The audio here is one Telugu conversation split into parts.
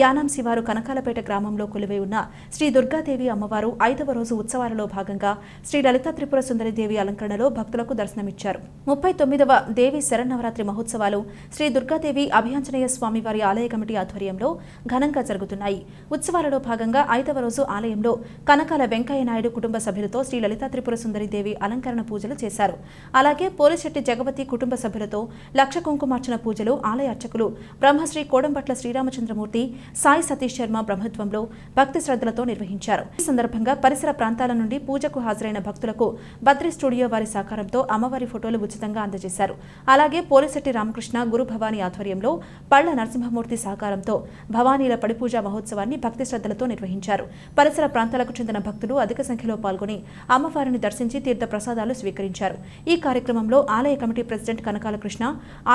యానాం శివారు కనకాలపేట గ్రామంలో కొలువై ఉన్న శ్రీ దుర్గాదేవి అమ్మవారు ఐదవ రోజు ఉత్సవాలలో భాగంగా శ్రీ లలిత త్రిపుర సుందరి దేవి అలంకరణలో భక్తులకు దర్శనమిచ్చారు. ముప్పై తొమ్మిదవ దేవి శరన్నవరాత్రి మహోత్సవాలు శ్రీ దుర్గాదేవి అభియాంజనేయ స్వామివారి ఆలయ కమిటీ ఆధ్వర్యంలో ఘనంగా జరుగుతున్నాయి. ఉత్సవాలలో భాగంగా ఐదవ రోజు ఆలయంలో కనకాల వెంకయ్య నాయుడు కుటుంబ సభ్యులతో శ్రీ లలిత త్రిపుర సుందరి దేవి అలంకరణ పూజలు చేశారు. అలాగే పోలిశెట్టి జగపతి కుటుంబ సభ్యులతో లక్ష కుంకుమార్చన పూజలు ఆలయ అర్చకులు బ్రహ్మశ్రీ కోడంపట్ల శ్రీరామచంద్రమూర్తి సాయి సతీష్ శర్మ ప్రభుత్వంలో భక్తి శ్రద్ధలతో నిర్వహించారు. ఈ సందర్భంగా పరిసర ప్రాంతాల నుండి పూజకు హాజరైన భక్తులకు బద్రి స్టూడియో వారి సహకారంతో అమ్మవారి ఫోటోలు ఉచితంగా అందజేశారు. అలాగే పోలిశెట్టి రామకృష్ణ గురు భవానీ ఆధ్వర్యంలో పళ్ళ నరసింహమూర్తి సహకారంతో భవానీల పడిపూజ మహోత్సవాన్ని భక్తి శ్రద్ధలతో నిర్వహించారు. పరిసర ప్రాంతాలకు చెందిన భక్తులు అధిక సంఖ్యలో పాల్గొని అమ్మవారిని దర్శించి తీర్థ ప్రసాదాలు స్వీకరించారు. ఈ కార్యక్రమంలో ఆలయ కమిటీ ప్రెసిడెంట్ కనకాల కృష్ణ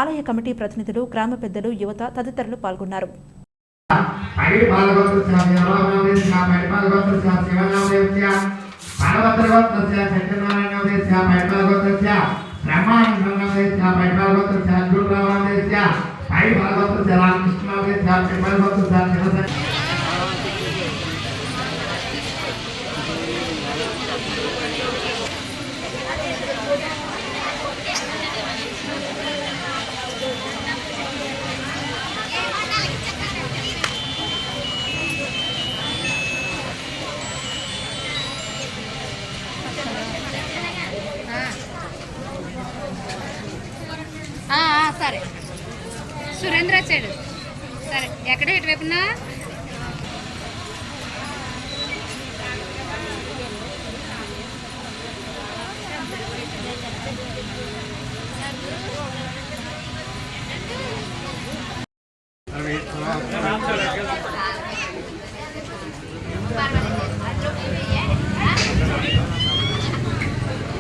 ఆలయ కమిటీ ప్రతినిధులు గ్రామ పెద్దలు యువత తదితరులు పాల్గొన్నారు. పైడి పాలగోత్రస్య దేవనామదేస్య పైడి పాలగోత్రస్య శివనామదేస్య పార్వతగోత్రస్య సత్యనారాయణదేస్య పైడి పాలగోత్రస్య సురేంద్ర వచ్చాడు సరే ఎక్కడ? ఎటువైపునా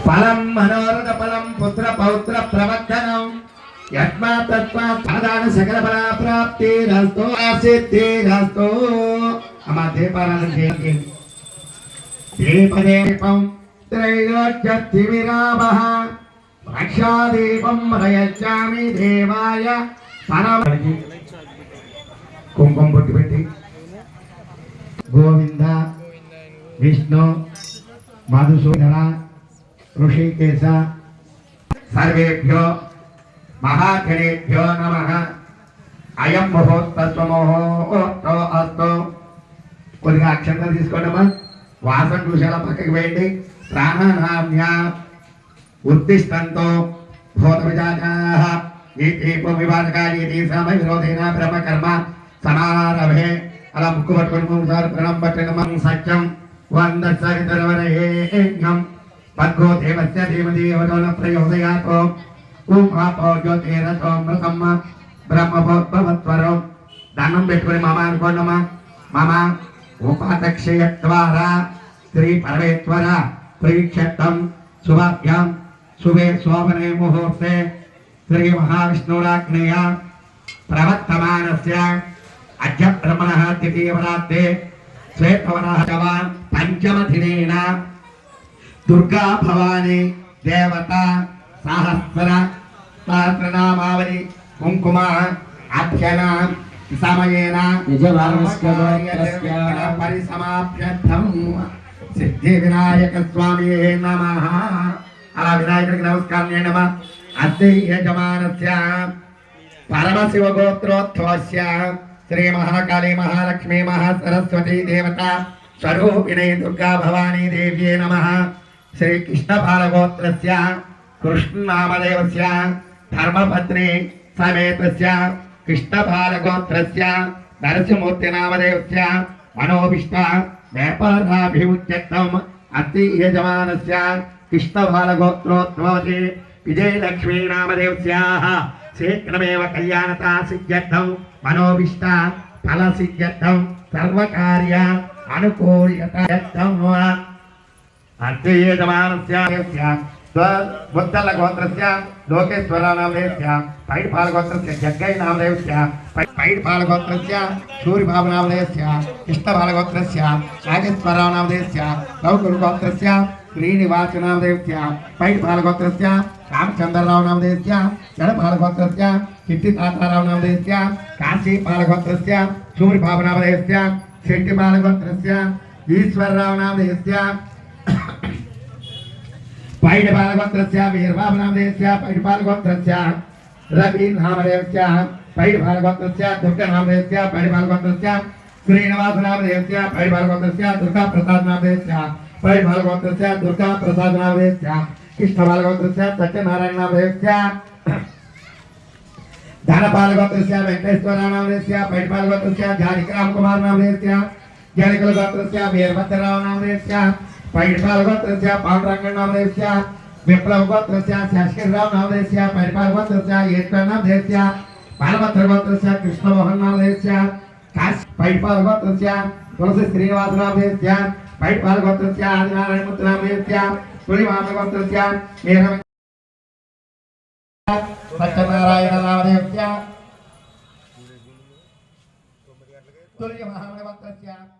ఫలం మనోరథ ఫలం పుత్ర పౌత్ర ప్రవర్ధనం. యత్మా సకల ఫల ప్రాప్తి రస్తో ఆసిద్ధి రస్తో అమ్మా దీపారాధన చేయండి దీపదీపం త్రైలోక్యత్తి విరామః రక్షాదీపం రయచ్చామి దేవాయ పరమకి కుంకుమ బొట్టు పెట్టి గోవింద విష్ణు మధుసూదన ఋషికేశ సర్వేభ్యో మహాగణేభ్యో నమ. అయం ముహూర్తస్వముహూర్తో అస్తో. కొద్దిగా అక్షంతలు తీసుకోండమ్మా. వాసన చూసేలా పక్కకి వేయండి. ప్రాణనామ్య ఉద్దిష్టంతో భూత విజాజాః ఈ దీపం వివాదక ఈ దీసమ విరోధేన బ్రహ్మ సమారభే. అలా ముక్కు పట్టుకొని మూడు సార్లు ప్రణం పట్టడం సత్యం వంద సరితరవరేణ్యం పద్గో దేవస్య ధీమతి ప్రయోదయాతో. ప్రయోదయాతో ఉమాపో జ్యోతిరతో మృతమ్మ బ్రహ్మభవత్వరం దండం పెట్టుకుని మామ అనుకోండమ్మా మామ ఉపాదక్షయ ద్వారా శ్రీ పరమేశ్వర ప్రీక్షత్తం శుభాభ్యాం. శుభే శోభనే ముహూర్తే. శ్రీ మహావిష్ణురాజ్ఞయ ప్రవర్తమానస్య. అద్య బ్రహ్మణः ద్వితీయవరాత్రే శ్వేతవరాహవ పంచమదినేన దుర్గా భవాని దేవత సహస్ర సహస్రనామావళి కుంకుమ అర్చన సమయేన పరిసమాప్యర్థం సిద్ధి వినాయక స్వామి నమ అలా వినాయకుడికి నమస్కారం అమ్మా అస్తి యజమానస్య పరమశివ గోత్రోత్సవస్య శ్రీ మహాకాళీ మహాలక్ష్మీ మహాసరస్వతీ దేవత స్వరూపిణి దుర్గా భవానీ దేవ్యే నమ శ్రీ కృష్ణ బాలగోత్రస్య కృష్ణనామదేవస్య ధర్మపత్ని సమేతస్య కృష్ణ బాలగోత్రస్య నరసింహమూర్తి నామదేవస్య మనోభిష్ట వ్యాపారాభిముచ్యర్థం అతి యజమానస్య కృష్ణపాలగోత్రోద్భవతి విజయలక్ష్మీ నామదేవస్యాः శీఘ్రమేవ కళ్యాణతా సిద్ధ్యర్థం మనోభిష్ట ఫల సిద్ధ్యర్థం సర్వకార్య అనుకూల్యతార్థం అర్థయేజమానస్య బుద్ధల గోత్రస్య లోకేశ్వర నామదేవస్య పైడి పాలగోత్రస్య జగ్గై నామదేవస్య పైడి పాలగోత్రస్య సూర్యబాబు శ్రీనివాసనామదేవ్య పైడిపాలగోత్రస్య రామచంద్రరావు జడపాలగోత్రస్య కిట్టి కాశీపాలగోత్రస్య సూర్యబాబునామదేవ్య శెట్టిపాలగోత్రస్య నామదేవ్య పైడిపాలగోత్రస్య వీరబాబునామదేవ్య పైడిపాలగోత్రస్య రవి నామదేవ్య పైడిపాలగోత్రస్య దుర్గనామదేవ్య పైడిపాలగోత్రస్య శ్రీనివాసనామదేవ్య పైడిపాలగోత్రస్య దుర్గా ప్రసాద్ నామదేవ్య పైడిపాలగోత్రస్య దుర్గా ప్రసాద్ నామదేవ్య కృష్ణపాలగోత్రస్య సత్యనారాయణ पैठपाल गोत्रस्य पांडुरंग नामदेवस्य विप्लव गोत्रस्य शासकीराव नामदेवस्य परिपाल गोत्रस्य येत्वा नामदेवस्य पालभद्र गोत्रस्य कृष्णमोहन नामदेवस्य काश पैठपाल गोत्रस्य तुलसी श्रीनिवास नामदेवस्य पैठपाल गोत्रस्य आदिनारायण पुत्र नामदेवस्य तुलिवाम गोत्रस्य मेहर सत्यनारायण नामदेवस्य तुल्य महामणि गोत्रस्य